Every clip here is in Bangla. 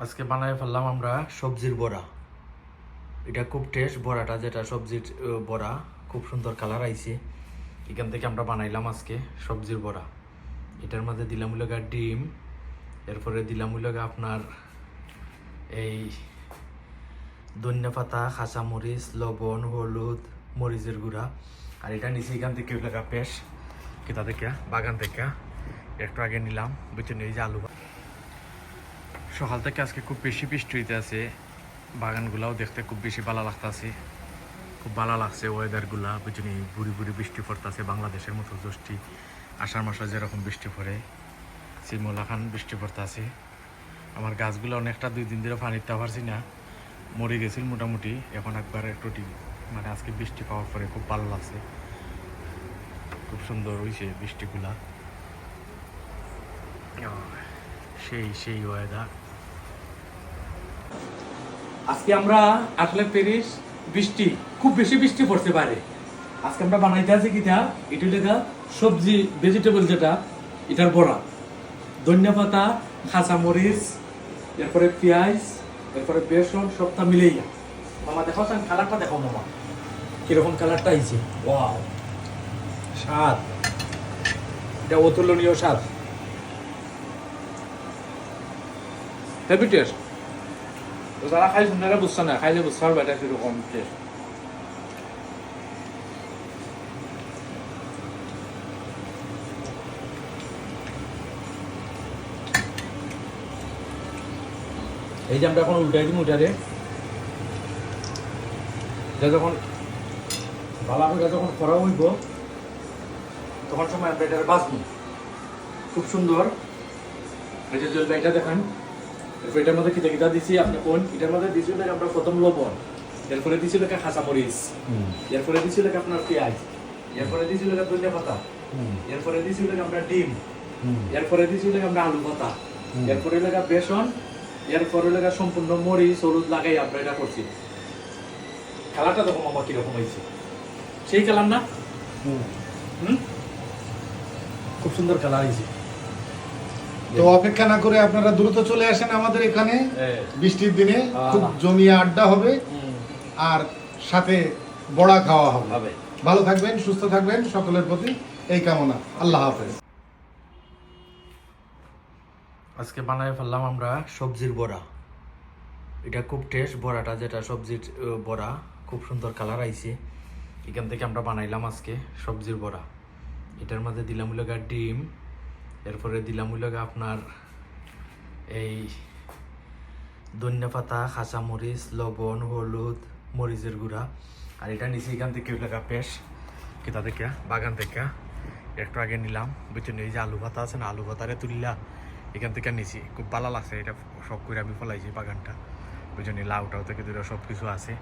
আজকে বানাই ফেললাম আমরা সবজির বড়া। এটা খুব টেস্ট বড়াটা, যেটা সবজির বড়া। খুব সুন্দর কালার আইছে। এখান থেকে আমরা বানাইলাম আজকে সবজির বড়া। এটার মধ্যে দিলাম লগা ডিম। এরপরে দিলাম লগা আপনার এই ধনিয়া পাতা খাঁচা মরিচ লবণ, হলুদ, মরিচের গুঁড়া। আর এটা নিচে এখান থেকে লগা পেশ কেতা থেকে? বাগান থেকে। একটু আগে নিলাম। বুঝছেন এই যে আলু সকাল থেকে আজকে খুব বেশি বৃষ্টি হইতে আছে। বাগানগুলাও দেখতে খুব বেশি ভালো লাগতাছে। খুব ভালো লাগছে ওয়েদারগুলা বুঝলি বুড়ি বুড়ি বৃষ্টি পড়তেছে, বাংলাদেশের মতো জ্যৈষ্ঠী আষাঢ় মাসে যেরকম বৃষ্টি পড়ে সিমলাখান বৃষ্টি পড়তেছে। আমার গাছগুলো অনেকটা দুই দিন ধরে পানি দিতে পারছি না, মরে গেছিল মোটামুটি, এখন একবার একটু মানে আজকে বৃষ্টি পাওয়ার পরে খুব ভালো লাগছে। খুব সুন্দর হয়েছে বৃষ্টিগুলা। সেই সেই ওয়েদার আজকে আমরা আসলে প্যারিস, বৃষ্টি, খুব বেশি বৃষ্টি পড়তে পারে। আজকে আমরা বানাইতে আছি কিটা এটি লেখা সবজি ভেজিটেবল যেটা, এটার বড়া। ধনিয়া পাতা, কাঁচা মরিচ, এরপরে পেঁয়াজ, এরপরে বেসন, সবটা মিলেই মামা, দেখো কালারটা দেখো মামা। কীরকম কালারটা আইছে ওয়াও। স্বাদ। এটা অতুলনীয় স্বাদ। হেভি টেস্ট তো খাইছেন তারা বুঝছে না খাইলে বুঝতে পারবে এটা কীরকম টেস্ট এই যে আমরা এখন উল্টাই দিই উঠারে এটা যখন ভালো করে যখন করা হইব তখন সময় আমরা এটা বাঁচবো খুব সুন্দর এই যে জল এটা দেখেন এরপর এটার মধ্যে কিতা কিতা দিছি আপনি কোন? এটার মধ্যে দিছি আমরা প্রথম লবণ এরপরে দিছি এরপরে দিছি আপনার পেঁয়াজ এরপরে দিছি ধনিয়া পাতা এরপরে দিছি আমরা ডিম এরপরে দিছি আমরা আলু পাতা এরপরে লাগা বেসন এরপরে লাগা সম্পূর্ণ মরিচ হলুদ লাগাই আমরা এটা করছি। খেলাটা দেখো মামা কীরকম হয়েছে। সেই খেলাম না? হুম? খুব সুন্দর খেলা হয়েছে। তো অপেক্ষা না করে আপনারা দ্রুত চলে আসেন আমাদের এখানে। হ্যাঁ। বৃষ্টির দিনে খুব জমিয়ে আড্ডা হবে আর সাথে বড়া খাওয়া হবে। ভালো থাকবেন সুস্থ থাকবেন সকলের প্রতি এই কামনা। আল্লাহ হাফেজ। আজকে বানাই ফেললাম আমরা সবজির বড়া। এটা খুব টেস্ট বড়াটা যেটা সবজির বড়া। খুব সুন্দর কালার আইছে। এখান থেকে আমরা বানাইলাম আজকে সবজির বড়া। এটার মধ্যে দিলাম লগা ডিম। এরপরে দিলাম লগা আপনার এই ধনিয়া পাতা খাঁচা মরিচ লবণ, হলুদ, মরিচের গুঁড়া। আর এটা নিচে এখান থেকে লগা পেশ কেতা থেকে, বাগান থেকে। একটু আগে নিলাম বুঝছেন এই যে আলু পাতা আছে না, আলু পাতারে তুললা, এখান থেকে নিছি। খুব ভালো লাগছে, এটা সব করে আমি ফলাইছি বাগানটা। বুঝছেন লাউটাও থেকে দূরে সব কিছু আছে।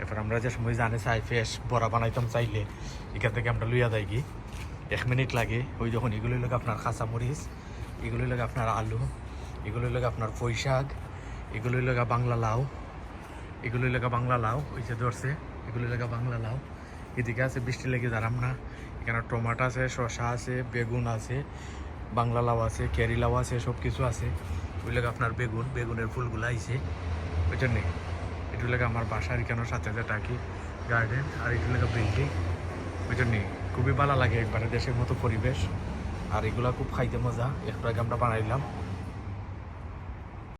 এরপর আমরা যে সময় জানে চাই ফেস বড়া বানাইতাম চাইলে, এখান থেকে আমরা লইয়া যাই কি এক মিনিট লাগে। ওই যখন এগুলো লাগে আপনার কাঁচা মরিচ এগুলো লাগে আপনার আলু, এগুলো লাগে আপনার পুঁই শাক এগুলো লাগা বাংলা লাউ, এগুলো লাগা বাংলা লাউ, ওই যে ধরছে, এগুলো লাগা বাংলা লাউ। এদিকে আছে, বৃষ্টি লেগে দাঁড়াম না। এখানে টমাটো আছে, শসা আছে, বেগুন আছে, বাংলা লাউ আছে ক্যারি লাউ আছে সব কিছু আছে। ওই লাগে আপনার বেগুন, বেগুনের ফুলগুলো আইছে। ওই জন্যে। এটু লাগে আমার বাসার এখানে সাথে যেটা টাকি গার্ডেন আর এটু লাগে বিল্ডিং ওই জন্যে। খুবই ভালো লাগে একবারে দেশের মতো পরিবেশ। আর এগুলা খুব খাইতে মজা। একটু আমরা বানাইলাম।